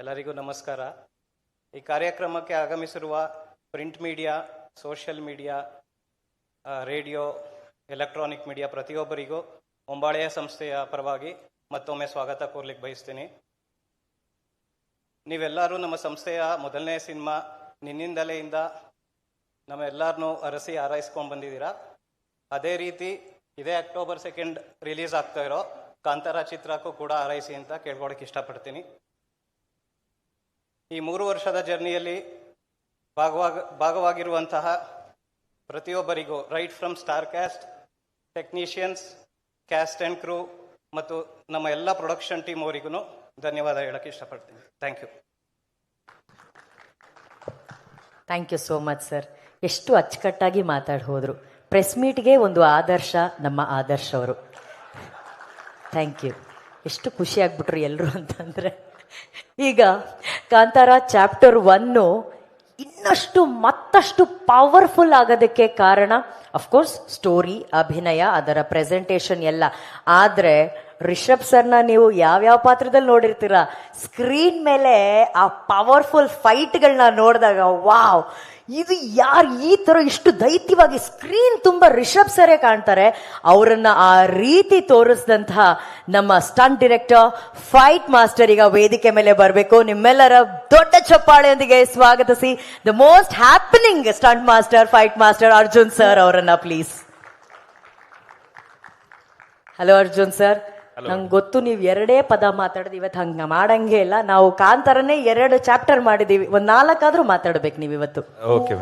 ಎಲ್ಲರಿಗೂ ನಮಸ್ಕಾರ. ಈ ಕಾರ್ಯಕ್ರಮಕ್ಕೆ ಆಗಮಿಸಿರುವ print media, social media radio, electronic media ಪ್ರತಿಯೊಬ್ಬರಿಗೂ ಹೊಂಬಾಳೆಯ ಸಂಸ್ಥೆಯ ಪರವಾಗಿ ಮತ್ತೊಮ್ಮೆ ಸ್ವಾಗತ ಕೋರ್ಲಿಕ್ಕೆ ಬಯಸ್ತೀನಿ. ನೀವೆಲ್ಲರೂ ನಮ್ಮ ಸಂಸ್ಥೆಯ ಮೊದಲನೇ ಸಿನಿಮಾ ನಿನ್ನಿಂದಲೆಯಿಂದ ನಮ್ಮೆಲ್ಲರನ್ನೂ ಅರಸಿ ಆರೈಸ್ಕೊಂಡು ಬಂದಿದ್ದೀರಾ? ಅದೇ ರೀತಿ ಇದೇ ಅಕ್ಟೋಬರ್ ಸೆಕೆಂಡ್ ರಿಲೀಸ್ ಆಗ್ತಾ ಇರೋ ಕಾಂತಾರ ಚಿತ್ರಕ್ಕೂ ಕೂಡ ಆರೈಸಿ ಅಂತ ಕೇಳ್ಕೊಳಕ್ಕೆ ಇಷ್ಟಪಡ್ತೀನಿ. ಈ ಮೂರು ವರ್ಷದ ಜರ್ನಿಯಲ್ಲಿ ಭಾಗವಾಗ, ಭಾಗವಾಗಿರುವಂತಹ ಪ್ರತಿಯೊಬ್ಬರಿಗೂ right from star cast technicians cast and crew ಮತ್ತು ನಮ್ಮ ಎಲ್ಲ ಪ್ರೊಡಕ್ಷನ್ ಟೀಮ್ ಅವರಿಗೂ ಧನ್ಯವಾದ ಹೇಳಕ್ಕೆ ಇಷ್ಟಪಡ್ತೀನಿ. Thank you thank you so much sir ಎಷ್ಟು ಅಚ್ಚುಕಟ್ಟಾಗಿ ಮಾತಾಡಿ ಹೋದರು. ಪ್ರೆಸ್ ಮೀಟ್ಗೆ ಒಂದು ಆದರ್ಶ, ನಮ್ಮ ಆದರ್ಶ ಅವರು. ಥ್ಯಾಂಕ್ ಯು ಎಷ್ಟು ಖುಷಿ ಆಗ್ಬಿಟ್ರು ಎಲ್ಲರೂ ಅಂತಂದ್ರೆ. ಈಗ ಕಾಂತಾರ ಚಾಪ್ಟರ್ ಒನ್ನು ಇನ್ನಷ್ಟು ಮತ್ತಷ್ಟು ಪವರ್ಫುಲ್ ಆಗೋದಕ್ಕೆ ಕಾರಣ ಅಫ್ಕೋರ್ಸ್ ಸ್ಟೋರಿ ಅಭಿನಯ, ಅದರ ಪ್ರೆಸೆಂಟೇಷನ್ ಎಲ್ಲ. ಆದ್ರೆ ರಿಷಬ್ ಸರ್ನ ನೀವು ಯಾವ್ಯಾವ ಪಾತ್ರದಲ್ಲಿ ನೋಡಿರ್ತೀರಾ? ಸ್ಕ್ರೀನ್ ಮೇಲೆ ಆ ಪವರ್ಫುಲ್ ಫೈಟ್ಗಳನ್ನ ನೋಡಿದಾಗ ವಾವ್! ಇದು ಯಾರು ಈ ತರ ಇಷ್ಟು ದೈತ್ಯವಾಗಿ ಸ್ಕ್ರೀನ್ ತುಂಬಾ ರಿಷಬ್ ಸರೇ ಕಾಣ್ತಾರೆ. ಅವರನ್ನ ಆ ರೀತಿ ತೋರಿಸಿದಂತಹ ನಮ್ಮ ಸ್ಟಂಟ್ ಡಿರೆಕ್ಟರ್, ಫೈಟ್ ಮಾಸ್ಟರ್ ಈಗ ವೇದಿಕೆ ಮೇಲೆ ಬರಬೇಕು. ನಿಮ್ಮೆಲ್ಲರ ದೊಡ್ಡ ಚಪ್ಪಾಳೆಯೊಂದಿಗೆ ಸ್ವಾಗತಿಸಿ the most happening stunt master, fight master Arjun sir ಅವರನ್ನ, ಪ್ಲೀಸ್. Hello Arjun sir. ನಂಗೆ ಗೊತ್ತು ನೀವು ಎರಡೇ ಪದ ಮಾತಾಡೋದು ಇವತ್ತು ಹಂಗೆ ಮಾಡಂಗೆ ಇಲ್ಲ. ನಾವು ಕಾಂತಾರನೇ ಎರಡು ಚಾಪ್ಟರ್ ಮಾಡಿದೀವಿ. ಒಂದ್ ನಾಲ್ಕಾದ್ರೂ ಮಾತಾಡ್ಬೇಕು ನೀವು ಇವತ್ತು. ಓಕೆ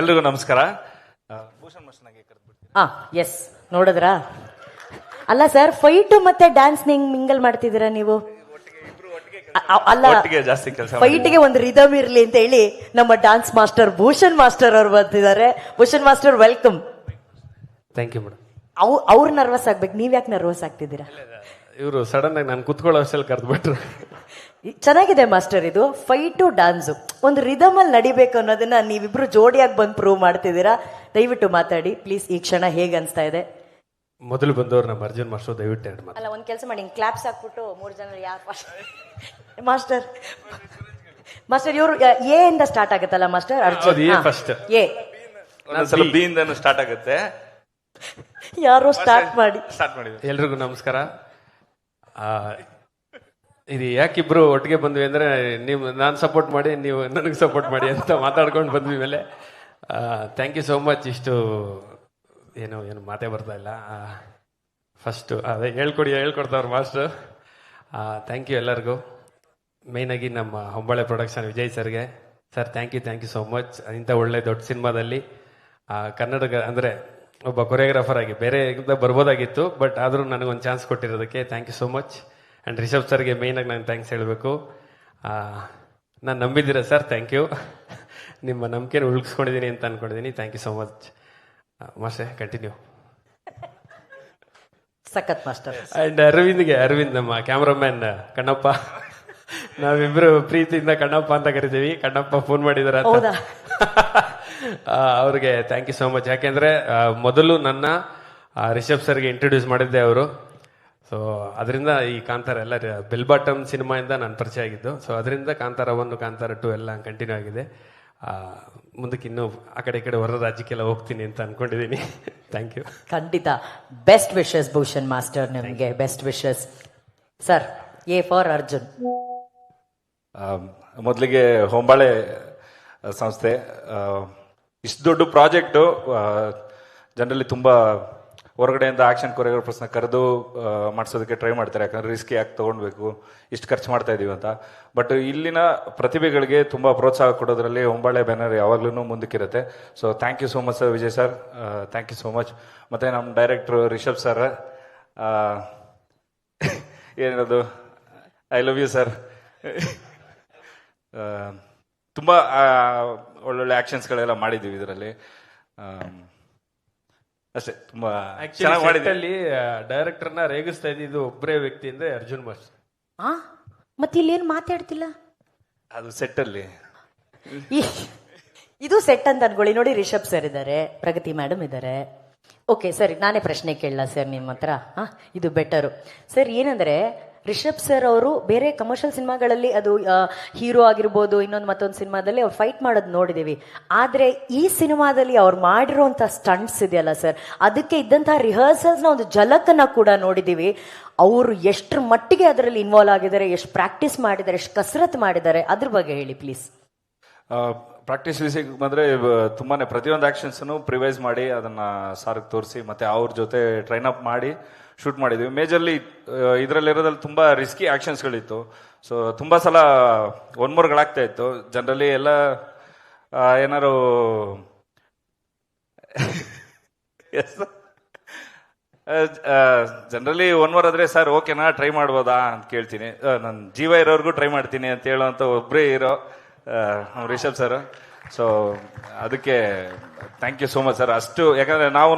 ಎಲ್ರಿಗೂ ನಮಸ್ಕಾರ. ಹಾ ಎಸ್ ನೋಡಿದ್ರಾ? ಅಲ್ಲ ಸರ್ ಫೈಟ್ ಮತ್ತೆ ಡ್ಯಾನ್ಸ್ ನಿಂಗ್ ಮಿಂಗಲ್ ಮಾಡ್ತಿದ್ದೀರಾ ನೀವು? ಅಲ್ಲ ಒಟ್ಟಿಗೆ ಜಾಸ್ತಿ ಕೆಲಸ ಫೈಟ್ಗೆ ಒಂದು ರಿದಮ್ ಇರ್ಲಿ ಅಂತ ಹೇಳಿ ನಮ್ಮ ಡಾನ್ಸ್ ಮಾಸ್ಟರ್ ಭೂಷಣ್ ಮಾಸ್ಟರ್ ಅವ್ರು ಬರ್ತಿದ್ದಾರೆ Bhushan master welcome thank you madam ಅವ್ ಅವ್ರು ನರ್ವಸ್ ಆಗ್ಬೇಕು. ನೀವ್ ಯಾಕೆ ನರ್ವಸ್ ಆಗ್ತಿದ್ದೀರಾ ಇವರು ಸಡನ್ ಆಗಿ ನಾನು ಕುತ್ಕೊಳ್ಳೋ ಅಷ್ಟಲ್ಲಿ ಕರೆದ್ಬಿಟ್ರು. ಚೆನ್ನಾಗಿದೆ ಮಾಸ್ಟರ್ ಇದು. ಫೈಟು ಡಾನ್ಸು ಒಂದು ರಿದಮ್ ಅಲ್ಲಿ ನಡಿಬೇಕು ಅನ್ನೋದನ್ನ ನೀವಿಬ್ರು ಜೋಡಿಯಾಗಿ ಬಂದು ಪ್ರೂವ್ ಮಾಡ್ತಿದ್ದೀರಾ? ದಯವಿಟ್ಟು ಮಾತಾಡಿ. ಪ್ಲೀಸ್ ಈ ಕ್ಷಣ ಹೇಗೆ ಅನ್ಸ್ತಾ ಇದೆ? ಮೊದಲು ಬಂದವರು ನಮ್ಮ ಅರ್ಜುನ್ ಮಾಸ್ಟರ್ ದಯವಿಟ್ಟು ಎರಡು ಮಾತು. ಅಲ್ಲ ಒಂದ್ ಕೆಲಸ ಮಾಡಿ. ಕ್ಲಾಪ್ಸ್ ಹಾಕ್ಬಿಟ್ಟು ಮೂರು ಜನ ಯಾರು ಮಾಸ್ಟರ್? ಮಾಸ್ಟರ್. ಇವರು ಎ ಇಂದ ಸ್ಟಾರ್ಟ್ ಆಗುತ್ತಲ್ಲ ಮಾಸ್ಟರ್? ಅರ್ಜುನ್ ಹೌದು, A ಹಾ. first. ಎ. ಒಂದ್ಸಲ ಬಿ ಇಂದ ಸ್ಟಾರ್ಟ್ ಆಗುತ್ತೆ. ಯಾರೋ ಸ್ಟಾರ್ಟ್ ಮಾಡಿ. ಸ್ಟಾರ್ಟ್ ಮಾಡಿದ್ವಿ ಎಲ್ರಿಗೂ ನಮಸ್ಕಾರ. ಇದು ಯಾಕಿಬ್ರು ಒಟ್ಟಿಗೆ ಬಂದ್ವಿ ಅಂದ್ರೆ ನೀವು ನಾನು ಸಪೋರ್ಟ್ ಮಾಡಿ, ನೀವು ನನಗೆ ಸಪೋರ್ಟ್ ಮಾಡಿ ಅಂತ ಮಾತಾಡ್ಕೊಂಡು ಬಂದ್ವಿ ಮೇಲೆ. ಥ್ಯಾಂಕ್ ಯು ಸೋ ಮಚ್ ಇಷ್ಟು ಏನು ಏನು ಮಾತೇ ಬರ್ತಾ ಇಲ್ಲ. ಫಸ್ಟು ಅದೇ ಹೇಳ್ಕೊಡಿ ಹೇಳ್ಕೊಡ್ತಾವ್ರು ಮಾಸ್ಟರ್. ಥ್ಯಾಂಕ್ ಯು ಎಲ್ಲರಿಗೂ. ಮೇಯ್ನಾಗಿ ನಮ್ಮ ಹೊಂಬಳೆ ಪ್ರೊಡಕ್ಷನ್ ವಿಜಯ್ ಸರ್ಗೆ. Sir thank you thank you so much ಇಂಥ ಒಳ್ಳೆ ದೊಡ್ಡ ಸಿನಿಮಾದಲ್ಲಿ ಕನ್ನಡ ಅಂದರೆ ಒಬ್ಬ ಕೊರಿಯೋಗ್ರಾಫರ್ ಆಗಿ ಬೇರೆ ಇಂದ ಬರ್ಬೋದಾಗಿತ್ತು ಬಟ್ ಆದರೂ ನನಗೊಂದು chance ಕೊಟ್ಟಿರೋದಕ್ಕೆ thank you so much and Rishab ಸರ್ಗೆ ಮೇಯ್ನಾಗಿ ನಾನು ಥ್ಯಾಂಕ್ಸ್ ಹೇಳಬೇಕು. ನಾನು ನಂಬಿದ್ದೀರ ಸರ್ ಥ್ಯಾಂಕ್ ಯು ನಿಮ್ಮ ನಂಬಿಕೆನ ಉಳಿಸ್ಕೊಂಡಿದ್ದೀನಿ ಅಂತ ಅನ್ಕೊಂಡಿದ್ದೀನಿ. Thank you so much master continue ಸಖತ್ ಮಾಸ್ಟರ್. ಆ್ಯಂಡ್ ಅರವಿಂದ್ಗೆ ಅರವಿಂದ್ ನಮ್ಮ ಕ್ಯಾಮ್ರಾಮ್ಯಾನ್ ಕಣ್ಣಪ್ಪ. ನಾವಿಬ್ರು ಪ್ರೀತಿಯಿಂದ ಕಣ್ಣಪ್ಪ ಅಂತ ಕರಿತೀವಿ. ಕಣ್ಣಪ್ಪ ಫೋನ್ ಮಾಡಿದಾರ ಅಂತ. ಹೌದಾ? ಆ, ಅವ್ರಿಗೆ ಥ್ಯಾಂಕ್ ಯು ಸೋ ಮಚ್ ಯಾಕೆಂದ್ರೆ ಮೊದಲು ನನ್ನ ರಿಷಬ್ ಸರ್ಗೆ ಇಂಟ್ರೊಡ್ಯೂಸ್ ಮಾಡಿದ್ದೆ ಅವರು. ಸೊ ಅದರಿಂದ ಈ ಕಾಂತಾರ ಎಲ್ಲ ಬೆಲ್ ಬಾಟಮ್ ಸಿನಿಮಾಯಿಂದ ನಾನು ಪರಿಚಯ ಆಗಿದ್ದು. ಸೊ ಅದರಿಂದ ಕಾಂತಾರ ಒಂದು ಕಾಂತಾರ ಟು ಎಲ್ಲ ಕಂಟಿನ್ಯೂ ಆಗಿದೆ. ಆ, ಮುಂದಕ್ಕೆ ಇನ್ನೂ ಆ ಕಡೆ ಈ ಕಡೆ ಹೊರ ರಾಜ್ಯಕ್ಕೆಲ್ಲ ಹೋಗ್ತೀನಿ ಅಂತ ಅನ್ಕೊಂಡಿದ್ದೀನಿ ಥ್ಯಾಂಕ್ ಯು ಖಂಡಿತ. ಬೆಸ್ಟ್ ವಿಶಸ್ ಭೂಷಣ್ ಮಾಸ್ಟರ್ ನಿಮಗೆ best wishes sir A for Arjun. ಮೊದಲಿಗೆ ಹೊಂಬಾಳೆ ಸಂಸ್ಥೆ ಇಷ್ಟು ದೊಡ್ಡ ಪ್ರಾಜೆಕ್ಟು ಜನರಲ್ಲಿ ತುಂಬ ಹೊರಗಡೆಯಿಂದ ಆಕ್ಷನ್ ಕೊರಿಯೋಗ್ರಾಫರ್ಸ್ನ ಕರೆದು ಮಾಡಿಸೋದಕ್ಕೆ ಟ್ರೈ ಮಾಡ್ತಾರೆ. ಯಾಕಂದರೆ ರಿಸ್ಕ್ ಯಾಕೆ ತೊಗೊಳ್ಬೇಕು, ಇಷ್ಟು ಖರ್ಚು ಮಾಡ್ತಾ ಇದ್ದೀವಿ ಅಂತ. ಬಟ್ ಇಲ್ಲಿನ ಪ್ರತಿಭೆಗಳಿಗೆ ತುಂಬ ಪ್ರೋತ್ಸಾಹ ಕೊಡೋದ್ರಲ್ಲಿ ಹೊಂಬಾಳೆ ಬ್ಯಾನರ್ ಯಾವಾಗ್ಲೂ ಮುಂದಕ್ಕಿರುತ್ತೆ. So thank you so much sir Vijay sir thank you so much ಮತ್ತು ನಮ್ಮ ಡೈರೆಕ್ಟ್ರು ರಿಷಬ್ ಸರ್ ಏನದು ಐ ಲವ್ ಯು ಸರ್ ತುಂಬ ಒಳ್ಳೊಳ್ಳೆ ಆಕ್ಷನ್ಸ್ಗಳೆಲ್ಲ ಮಾಡಿದ್ದೀವಿ ಇದರಲ್ಲಿ. ಅಷ್ಟೇ ತುಂಬಾ ಅಲ್ಲಿ ಡೈರೆಕ್ಟರ್ನ ರೇಗಿಸ್ತಾ ಇದ್ದಿದ್ದು ಒಬ್ಬರೇ ವ್ಯಕ್ತಿ ಅಂದ್ರೆ ಅರ್ಜುನ್ ಮಾಸ್ಟರ್. ಆ? ಮತ್ತೆ ಏನು ಮಾತಾಡ್ತಿಲ್ಲ? ಅದು ಸೆಟ್ ಅಲ್ಲಿ. ಇದು ಸೆಟ್ ಅಂತ ಅನ್ಕೊಳ್ಳಿ. ನೋಡಿ ರಿಷಬ್ ಸರ್ ಇದ್ದಾರೆ ಪ್ರಗತಿ ಮೇಡಮ್ ಇದ್ದಾರೆ. ಓಕೆ ಸರ್ ನಾನೇ ಪ್ರಶ್ನೆ ಕೇಳಲ್ಲ ಸರ್ ನಿಮ್ಮ ಹತ್ರ. ಹಾ, ಇದು ಬೆಟರು ಸರ್, ಏನಂದ್ರೆ, ರಿಷಬ್ ಸರ್ ಅವರು ಬೇರೆ ಕಮರ್ಷಿಯಲ್ ಸಿನಿಮಾಗಳಲ್ಲಿ ಅದು ಹೀರೋ ಆಗಿರ್ಬೋದು, ಇನ್ನೊಂದು ಮತ್ತೊಂದು ಸಿನಿಮಾದಲ್ಲಿ ಅವ್ರು ಫೈಟ್ ಮಾಡೋದು ನೋಡಿದ್ದೀವಿ ಆದರೆ ಈ ಸಿನಿಮಾದಲ್ಲಿ ಅವ್ರು ಮಾಡಿರೋಂಥ ಸ್ಟಂಟ್ಸ್ ಇದೆಯಲ್ಲ ಸರ್, ಅದಕ್ಕೆ ಇದ್ದಂಥ ರಿಹರ್ಸಲ್ಸ್ನ ಒಂದು ಝಲಕನ್ನು ಕೂಡ ನೋಡಿದ್ದೀವಿ ಅವರು ಎಷ್ಟರ ಮಟ್ಟಿಗೆ ಅದರಲ್ಲಿ ಇನ್ವಾಲ್ವ್ ಆಗಿದ್ದಾರೆ, ಎಷ್ಟು ಪ್ರಾಕ್ಟೀಸ್ ಮಾಡಿದ್ದಾರೆ, ಎಷ್ಟು ಕಸರತ್ತು ಮಾಡಿದ್ದಾರೆ, ಅದ್ರ ಬಗ್ಗೆ ಹೇಳಿ ಪ್ಲೀಸ್ ಪ್ರಾಕ್ಟೀಸ್ ವಿಸಿಗೆ ಬಂದರೆ ತುಂಬಾ ಪ್ರತಿಯೊಂದು ಆ್ಯಕ್ಷನ್ಸನ್ನು ಪ್ರಿವೈಸ್ ಮಾಡಿ, ಅದನ್ನು ಸಾರಿಗೆ ತೋರಿಸಿ, ಮತ್ತೆ ಅವ್ರ ಜೊತೆ ಟ್ರೈನ್ ಅಪ್ ಮಾಡಿ ಶೂಟ್ ಮಾಡಿದ್ವಿ. ಮೇಜರ್ಲಿ ಇದರಲ್ಲಿರೋದ್ರಲ್ಲಿ ತುಂಬ ರಿಸ್ಕಿ ಆ್ಯಕ್ಷನ್ಸ್ಗಳಿತ್ತು ಸೊ ತುಂಬ ಸಲ ಒನ್ ಮೂರ್ಗಳಾಗ್ತಾ ಇತ್ತು. ಜನರಲಿ ಎಲ್ಲ ಏನಾರು ಜನರಲಿ ಒನ್ ಅವರ್ ಆದರೆ ಸರ್ ಓಕೆನಾ ಟ್ರೈ ಮಾಡ್ಬೋದಾ? ಅಂತ ಕೇಳ್ತೀನಿ. ನಾನು ಜೀವ ಇರೋರ್ಗೂ ಟ್ರೈ ಮಾಡ್ತೀನಿ ಅಂತ ಹೇಳುವಂಥ ಒಬ್ಬರೇ ಇರೋ ರಿಷಬ್ ಸರ್. ಸೊ ಅದಕ್ಕೆ thank you so much sir ಅಷ್ಟು, ಯಾಕಂದ್ರೆ ನಾವು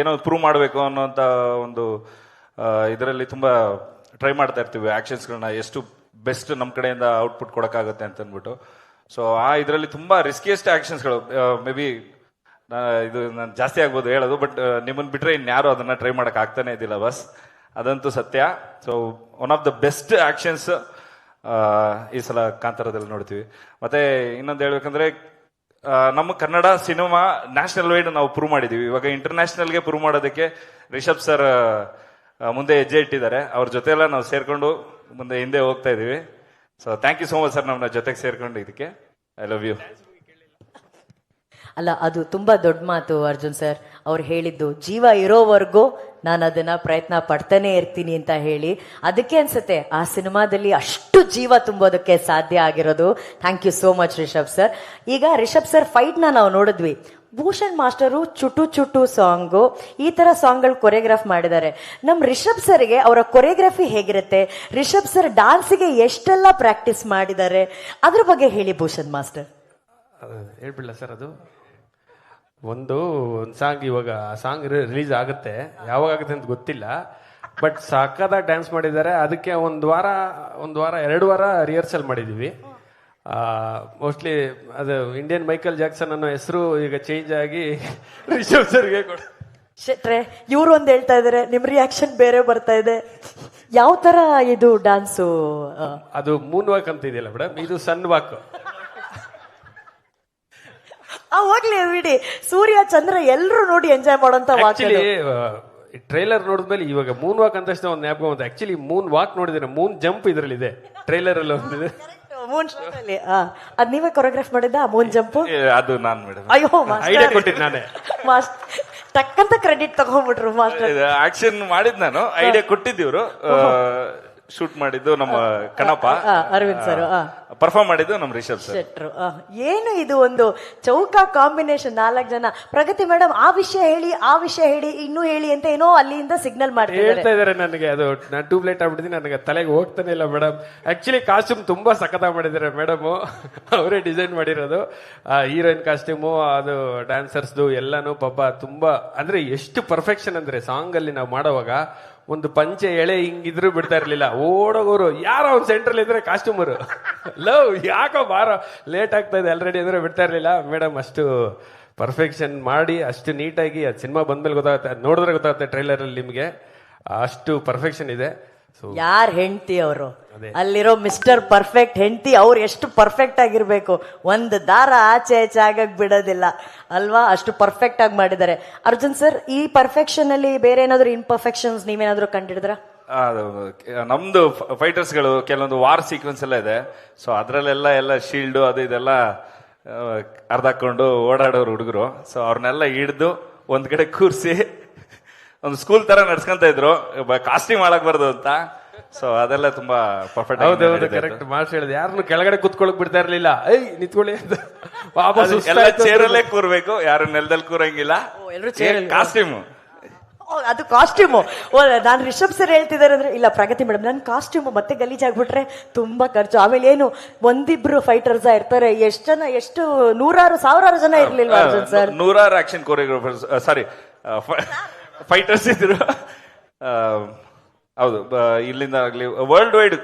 ಏನೋ ಪ್ರೂವ್ ಮಾಡಬೇಕು ಅನ್ನೋಂಥ ಒಂದು ಇದರಲ್ಲಿ ತುಂಬ ಟ್ರೈ ಮಾಡ್ತಾ ಇರ್ತೀವಿ ಆಕ್ಷನ್ಸ್ಗಳನ್ನ ಎಷ್ಟು ಬೆಸ್ಟ್ ನಮ್ಮ ಕಡೆಯಿಂದ ಔಟ್ಪುಟ್ ಕೊಡೋಕ್ಕಾಗುತ್ತೆ ಅಂತ ಅಂದ್ಬಿಟ್ಟು ಸೊ ಆ ಇದರಲ್ಲಿ ತುಂಬ ರಿಸ್ಕಿಯೆಸ್ಟ್ ಆ್ಯಕ್ಷನ್ಸ್ಗಳು ಮೇ ಬಿ ಇದು ನಾನು ಜಾಸ್ತಿ ಆಗ್ಬೋದು ಹೇಳೋದು ಬಟ್ ನಿಮ್ಮನ್ನು ಬಿಟ್ಟರೆ ಇನ್ಯಾರು ಅದನ್ನು ಟ್ರೈ ಮಾಡೋಕ್ಕೆ ಆಗ್ತಾನೇ ಇದ್ದಿಲ್ಲ ಬಸ್ ಅದಂತೂ ಸತ್ಯ. So one of the best actions ಈ ಸಲ ಕಾಂತಾರದಲ್ಲಿ ನೋಡ್ತೀವಿ. ಮತ್ತೆ ಇನ್ನೊಂದು ಹೇಳ್ಬೇಕಂದ್ರೆ ನಮ್ಮ ಕನ್ನಡ ಸಿನಿಮಾ ನ್ಯಾಷನಲ್ ವೈಡ್ ನಾವು ಪ್ರೂವ್ ಮಾಡಿದೀವಿ. ಇವಾಗ ಇಂಟರ್ನ್ಯಾಷನಲ್ಗೆ ಪ್ರೂವ್ ಮಾಡೋದಕ್ಕೆ ರಿಷಬ್ ಸರ್ ಮುಂದೆ ಹೆಜ್ಜೆ ಇಟ್ಟಿದ್ದಾರೆ. ಅವ್ರ ಜೊತೆ ಎಲ್ಲ ನಾವು ಸೇರ್ಕೊಂಡು ಮುಂದೆ ಹಿಂದೆ ಹೋಗ್ತಾ ಇದೀವಿ. So thank you so much sir ನಮ್ಮನ್ನ ಜೊತೆಗೆ ಸೇರ್ಕೊಂಡು ಇದಕ್ಕೆ. ಐ ಲವ್ ಯು ಅಲ್ಲ, ಅದು ತುಂಬಾ ದೊಡ್ಡ ಮಾತು ಅರ್ಜುನ್ ಸರ್. ಅವ್ರು ಹೇಳಿದ್ದು, ಜೀವ ಇರೋವರೆಗೂ ನಾನು ಅದನ್ನ ಪ್ರಯತ್ನ ಪಡ್ತಾನೆ ಇರ್ತೀನಿ ಅಂತ ಹೇಳಿ ಅದಕ್ಕೆ ಅನ್ಸುತ್ತೆ, ಆ ಸಿನಿಮಾದಲ್ಲಿ ಅಷ್ಟು ಜೀವ ತುಂಬೋದಕ್ಕೆ ಸಾಧ್ಯ ಆಗಿರೋದು. Thank you so much Rishab sir ಈಗ ರಿಷಬ್ ಸರ್ ಫೈಟ್ನ ನಾವು ನೋಡಿದ್ವಿ. ಭೂಷಣ್ ಮಾಸ್ಟರು ಚುಟು ಚುಟು ಸಾಂಗು, ಈ ತರ ಸಾಂಗ್ಗಳು ಕೊರಿಯೋಗ್ರಾಫ್ ಮಾಡಿದ್ದಾರೆ. ನಮ್ಮ ರಿಷಬ್ ಸರ್ಗೆ ಅವರ ಕೊರಿಯೋಗ್ರಫಿ ಹೇಗಿರುತ್ತೆ? ರಿಷಬ್ ಸರ್ ಡಾನ್ಸಿಗೆ ಎಷ್ಟೆಲ್ಲ ಪ್ರಾಕ್ಟೀಸ್ ಮಾಡಿದ್ದಾರೆ? ಅದ್ರ ಬಗ್ಗೆ ಹೇಳಿ ಭೂಷಣ್ ಮಾಸ್ಟರ್. ಹೇಳ್ಬಿಡಲ್ಲ ಸರ್ ಅದು? ಒಂದು ಒಂದು ಸಾಂಗ್ ಇವಾಗ ಸಾಂಗ್ ರಿಲೀಸ್ ಆಗುತ್ತೆ. ಯಾವಾಗ ಆಗುತ್ತೆ ಅಂತ ಗೊತ್ತಿಲ್ಲ. ಬಟ್ ಸಾಕಾದ ಡ್ಯಾನ್ಸ್ ಮಾಡಿದ್ದಾರೆ. ಅದಕ್ಕೆ ಒಂದು ವಾರ ಒಂದು ವಾರ ಎರಡು ವಾರ ರಿಹರ್ಸಲ್ ಮಾಡಿದ್ದೀವಿ ಮೋಸ್ಟ್ಲಿ ಅದು ಇಂಡಿಯನ್ ಮೈಕಲ್ ಜಾಕ್ಸನ್ ಅನ್ನೋ ಹೆಸರು ಈಗ ಚೇಂಜ್ ಆಗಿ ರಿಷಬ್ ಸರ್ಗೆ ಕೊಡ. ಶೆಟ್ರೆ ಇವ್ರು ಒಂದು ಹೇಳ್ತಾ ಇದಾರೆ ನಿಮ್ ರಿಯಾಕ್ಷನ್ ಬೇರೆ ಬರ್ತಾ ಇದೆ. ಯಾವ ತರ ಇದು ಡಾನ್ಸು ಅದು ಮೂನ್ ವಾಕ್ ಅಂತ ಇದೆಯಲ್ಲ ಮೇಡಮ್? ಇದು ಸನ್ ವಾಕ್ ಹೋಗ್ಲಿ ಬಿಡಿ. ಸೂರ್ಯ ಚಂದ್ರ ಎಲ್ಲರೂ ನೋಡಿ ಎಂಜಾಯ್ ಮಾಡೋಂತ ವಾಕ್ ಆಕ್ಚುಲಿ ಟ್ರೈಲರ್ ನೋಡಿದ್ಮೇಲೆ ಇವಾಗ ಮೂನ್ ವಾಕ್ ಅಂತ ಒಂದು ನ್ಯಾಪ್ ಬಂತು. ಆಕ್ಚುಲಿ ಮೂನ್ ವಾಕ್ ನೋಡಿದ್ರೆ ಮೂನ್ ಜಂಪ್ ಇದ್ರಲ್ಲಿ ಇದೆ ಟ್ರೈಲರ್ ಅಲ್ಲಿ ಒಂದಿದೆ ಮೂನ್ ಅಲ್ಲಿ. ಆ, ಅದ್ ನೀವೇ ಕೊರಿಯೋಗ್ರಾಫ್ ಮಾಡಿದ್ದ ಮೂನ್ ಜಂಪ್ ಅದು ನಾನು ಮೇಡಮ್ ಅಯ್ಯೋ ಐಡಿಯಾ ಕೊಟ್ಟಿದ್ದು ನಾನೇ. ಮಾಸ್ಟರ್ ತಕ್ಕಂತ ಕ್ರೆಡಿಟ್ ತಗೊಂಡ್ಬಿಟ್ರು ಮಾಸ್ಟರ್ ಆಕ್ಷನ್ ಮಾಡಿದ್ ನಾನು. ಐಡಿಯಾ ಕೊಟ್ಟಿದ್ದೀವ್ರು ಶೂಟ್ ಮಾಡಿದ್ದು ನಮ್ಮ ಕಣಪ್ಪ. ಅರವಿಂದ್ ಸರ್. ಪರ್ಫಾರ್ಮ್ ಮಾಡಿದ್ದು ನಮ್ಮ ರಿಷಬ್ ಸರ್. ಶೆಟ್ರು ಏನು ಇದು ಒಂದು ಚೌಕ ಕಾಂಬಿನೇಷನ್ ನಾಲ್ಕು ಜನ? ಪ್ರಗತಿ ಮೇಡಮ್ ಆ ವಿಷಯ ಹೇಳಿ ಆ ವಿಷಯ ಹೇಳಿ ಇನ್ನೂ ಹೇಳಿ ಅಂತ ಏನೋ ಅಲ್ಲಿಂದ ಸಿಗ್ನಲ್ ಮಾಡ್ತಿದ್ದಾರೆ. ಹೇಳ್ತಾ ಇದಾರೆ ನನಗೆ ಅದು ನಾನು ಟ್ಯೂಬ್ಲೈಟ್ ಲೇಟ್ ಆಗ್ಬಿಟ್ಟಿದ್ದೀನಿ ನನಗೆ ತಲೆಗೆ ಹೋಗ್ತಾನೆ ಇಲ್ಲ ಮೇಡಮ್ ಆಕ್ಚುಲಿ ಕಾಸ್ಟ್ಯೂಮ್ ತುಂಬಾ ಸಖತ ಮಾಡಿದ್ದಾರೆ ಮೇಡಮ್ ಅವರೇ ಡಿಸೈನ್ ಮಾಡಿರೋದು. ಹೀರೋಯಿನ್ ಕಾಸ್ಟ್ಯೂಮು ಅದು ಡ್ಯಾನ್ಸರ್ಸ್ದು ಎಲ್ಲಾನು ಪಾಪ ತುಂಬಾ ಅಂದ್ರೆ ಎಷ್ಟು ಪರ್ಫೆಕ್ಷನ್ ಅಂದ್ರೆ ಸಾಂಗ್ ಅಲ್ಲಿ ನಾವು ಮಾಡೋವಾಗ ಒಂದು ಪಂಚೆ ಎಳೆ ಹಿಂಗಿದ್ರು ಬಿಡ್ತಾ ಇರ್ಲಿಲ್ಲ. ಓಡೋಗೋರು, ಯಾರೋ ಒಂದು ಸೆಂಟ್ರಲ್ ಇದ್ರೆ ಕಾಸ್ಟ್ಯೂಮರು ಲವ್ ಯಾಕೋ ಬಾರ ಲೇಟ್ ಆಗ್ತಾ ಇದೆ ಆಲ್ರೆಡಿ ಅಂದ್ರೆ ಬಿಡ್ತಾ ಇರ್ಲಿಲ್ಲ. ಮೇಡಮ್, ಅಷ್ಟು ಪರ್ಫೆಕ್ಷನ್ ಮಾಡಿ, ಅಷ್ಟು ನೀಟಾಗಿ ಅದು ಸಿನಿಮಾ ಬಂದ್ಮೇಲೆ ಗೊತ್ತಾಗುತ್ತೆ ಅದು ನೋಡಿದ್ರೆ ಗೊತ್ತಾಗುತ್ತೆ ಟ್ರೈಲರ್ ಅಲ್ಲಿ ನಿಮ್ಗೆ. ಅಷ್ಟು ಪರ್ಫೆಕ್ಷನ್ ಇದೆ. ಯಾರ್ ಹೆಂಡತಿ ಅವರು? ಅಲ್ಲಿರೋ ಮಿಸ್ಟರ್ ಪರ್ಫೆಕ್ಟ್ ಹೆಂಡತಿ ಅವ್ರು ಎಷ್ಟು ಪರ್ಫೆಕ್ಟ್ ಆಗಿರ್ಬೇಕು. ಒಂದು ದಾರ ಆಚೆ ಆಚೆ ಆಗಕ್ ಬಿಡೋದಿಲ್ಲ. ಅಲ್ವಾ? ಅಷ್ಟು ಪರ್ಫೆಕ್ಟ್ ಆಗಿ ಮಾಡಿದ್ದಾರೆ. ಅರ್ಜುನ್ ಸರ್ ಈ ಪರ್ಫೆಕ್ಷನ್ ಅಲ್ಲಿ ಬೇರೆ ಏನಾದ್ರು ಇನ್ಪರ್ಫೆಕ್ಷನ್ಸ್ ನೀವೇನಾದ್ರೂ ಕಂಡಿಡಿದ್ರ? ನಮ್ದು ನಮ್ದು ಫೈಟರ್ಸ್ಗಳು ಕೆಲವೊಂದು ವಾರ್ ಸೀಕ್ವೆನ್ಸ್ ಎಲ್ಲ ಇದೆ. ಸೊ ಅದ್ರಲ್ಲೆಲ್ಲ ಎಲ್ಲ ಶೀಲ್ಡ್ ಅದು ಇದೆಲ್ಲ ಅರ್ಧ ಹಾಕೊಂಡು ಓಡಾಡೋರು ಹುಡುಗರು. ಸೊ ಅವ್ರನ್ನೆಲ್ಲ ಹಿಡ್ದು ಒಂದ್ ಕಡೆ ಕೂರಿಸಿ ಒಂದು ಸ್ಕೂಲ್ ತರ ನಡ್ಸ್ಕೊಂತ ಇದ್ರು. ಕಾಸ್ಟ್ಯೂಮ್ ಮಾಡಕ್ಬಾರ್ದು ಅಂತ. ಸೊ ಅದೆಲ್ಲ ತುಂಬಾ ಪರ್ಫೆಕ್ಟ್ ಹೌದೌದು ಕರೆಕ್ಟ್ ಮಾರ್ಕ್ಸ್ ಹೇಳಿದೆ. ಯಾರನ್ನು ಕೆಳಗಡೆ ಕುತ್ಕೊಳಕ್ ಬಿಡ್ತಾ ಇರ್ಲಿಲ್ಲ. ಐ ನಿತ್ಕೊಳ್ಳಿ ಅಂತ. ವಾಪಸ್ ಎಲ್ಲ. ಚೇರಲ್ಲೇ ಕೂರ್ಬೇಕು. ಯಾರು ನೆಲದಲ್ಲಿ ಕೂರಂಗಿಲ್ಲ. ಕಾಸ್ಟ್ಯೂಮ್ ಅದು ಕಾಸ್ಟ್ಯೂಮು ಓ ನಾನು ರಿಷಬ್ ಸರ್ ಹೇಳ್ತಿದ್ದಾರೆ ಅಂದ್ರೆ ಇಲ್ಲ ಪ್ರಗತಿ ಮೇಡಮ್ ನನ್ನ ಕಾಸ್ಟ್ಯೂಮ್ ಮತ್ತೆ ಗಲೀಜಾಗ್ಬಿಟ್ರೆ ತುಂಬಾ ಖರ್ಚು. ಆಮೇಲೆ ಏನು ಒಂದಿಬ್ರು ಫೈಟರ್ಸ್ ಇರ್ತಾರೆ. ಎಷ್ಟು ಜನ ಎಷ್ಟು ನೂರಾರು ಸಾವಿರಾರು ಜನ ಇರ್ಲಿಲ್ಲ ಅರ್ಜುನ್ ಸರ್ ನೂರಾರು ಆಕ್ಷನ್ ಕೊರಿಯೋಗ್ರಾಫರ್ಸ್ ಸಾರಿ ಫೈಟರ್ಸ್ ಇದ್ರು. ಹೌದು ಇಲ್ಲಿಂದ ಆಗಲಿ ವರ್ಲ್ಡ್ ವೈಡ್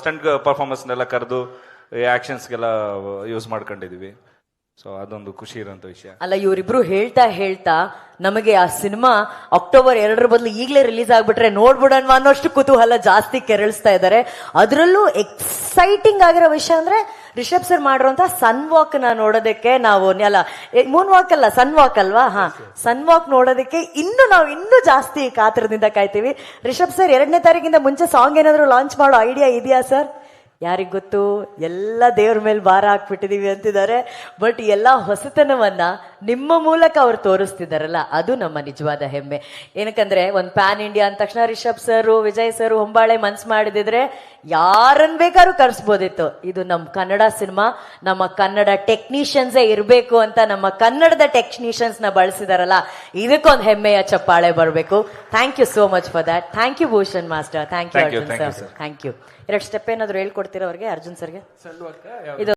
ಸ್ಟಂಟ್ ಪರ್ಫಾರ್ಮೆನ್ಸ್ನೆಲ್ಲ ಕರೆದು ಆಕ್ಷನ್ಸ್ಗೆಲ್ಲ ಯೂಸ್ ಮಾಡ್ಕೊಂಡಿದೀವಿ. ಸೊ ಅದೊಂದು ಖುಷಿ ಇರುವಂತ ವಿಷಯ. ಅಲ್ಲ, ಇವರಿಬ್ರು ಹೇಳ್ತಾ ಹೇಳ್ತಾ ನಮಗೆ ಆ ಸಿನಿಮಾ ಅಕ್ಟೋಬರ್ ಎರಡರ ಬದಲು ಈಗಲೇ ರಿಲೀಸ್ ಆಗ್ಬಿಟ್ರೆ ನೋಡ್ಬಿಡೋಣ ಅನ್ನೋಷ್ಟು ಕುತೂಹಲ ಜಾಸ್ತಿ ಕೆರಳಿಸ್ತಾ ಇದ್ದಾರೆ. ಅದರಲ್ಲೂ ಎಕ್ಸೈಟಿಂಗ್ ಆಗಿರೋ ವಿಷಯ ಅಂದ್ರೆ ರಿಷಬ್ ಸರ್ ಮಾಡಿರುವಂತ ಸನ್ ವಾಕ್ನ ನೋಡೋದಕ್ಕೆ ನಾವು ಅಲ್ಲ ಮೂನ್ ವಾಕ್ ಅಲ್ಲ ಸನ್ ವಾಕ್ ಅಲ್ವಾ? ಹಾ ಸನ್ ವಾಕ್ ನೋಡೋದಕ್ಕೆ ಇನ್ನು ನಾವು ಇನ್ನೂ ಜಾಸ್ತಿ ಕಾತರದಿಂದ ಕಾಯ್ತೀವಿ. ರಿಷಬ್ ಸರ್ ಎರಡನೇ ತಾರೀಕಿಂದ ಮುಂಚೆ ಸಾಂಗ್ ಏನಾದ್ರು ಲಾಂಚ್ ಮಾಡೋ ಐಡಿಯಾ ಇದೆಯಾ ಸರ್ ಯಾರಿಗ್ ಗೊತ್ತು? ಎಲ್ಲ ದೇವ್ರ ಮೇಲೆ ಭಾರ ಹಾಕ್ಬಿಟ್ಟಿದೀವಿ ಅಂತಿದ್ದಾರೆ. ಬಟ್ ಎಲ್ಲ ಹೊಸತನವನ್ನ ನಿಮ್ಮ ಮೂಲಕ ಅವ್ರು ತೋರಿಸ್ತಿದ್ದಾರಲ್ಲ ಅದು ನಮ್ಮ ನಿಜವಾದ ಹೆಮ್ಮೆ. ಏನಕ್ಕಂದ್ರೆ ಒಂದ್ ಪ್ಯಾನ್ ಇಂಡಿಯಾ ಅಂದ ತಕ್ಷಣ ರಿಷಬ್ ಸರ್ ವಿಜಯ್ ಸರ್ ಹೊಂಬಾಳೆ ಮನ್ಸ್ ಮಾಡಿದಿದ್ರೆ ಯಾರನ್ ಬೇಕಾದ್ರೂ ಕರ್ಸ್ಬೋದಿತ್ತು. ಇದು ನಮ್ಮ ಕನ್ನಡ ಸಿನಿಮಾ ನಮ್ಮ ಕನ್ನಡ ಟೆಕ್ನಿಷಿಯನ್ಸೇ ಇರಬೇಕು ಅಂತ ನಮ್ಮ ಕನ್ನಡದ ಟೆಕ್ನಿಷಿಯನ್ಸ್ನ ಬಳಸಿದಾರಲ್ಲ ಇದಕ್ಕೊಂದು ಹೆಮ್ಮೆಯ ಚಪ್ಪಾಳೆ ಬರಬೇಕು. Thank you so much for that thank you Bhushan master. Thank you Arjun sir thank you ಎರಡು ಸ್ಟೆಪ್ ಏನಾದ್ರು ಹೇಳ್ಕೊಡ್ತೀರಾ ಅವ್ರಿಗೆ ಅರ್ಜುನ್ ಸರ್ಗೆ? ಇದು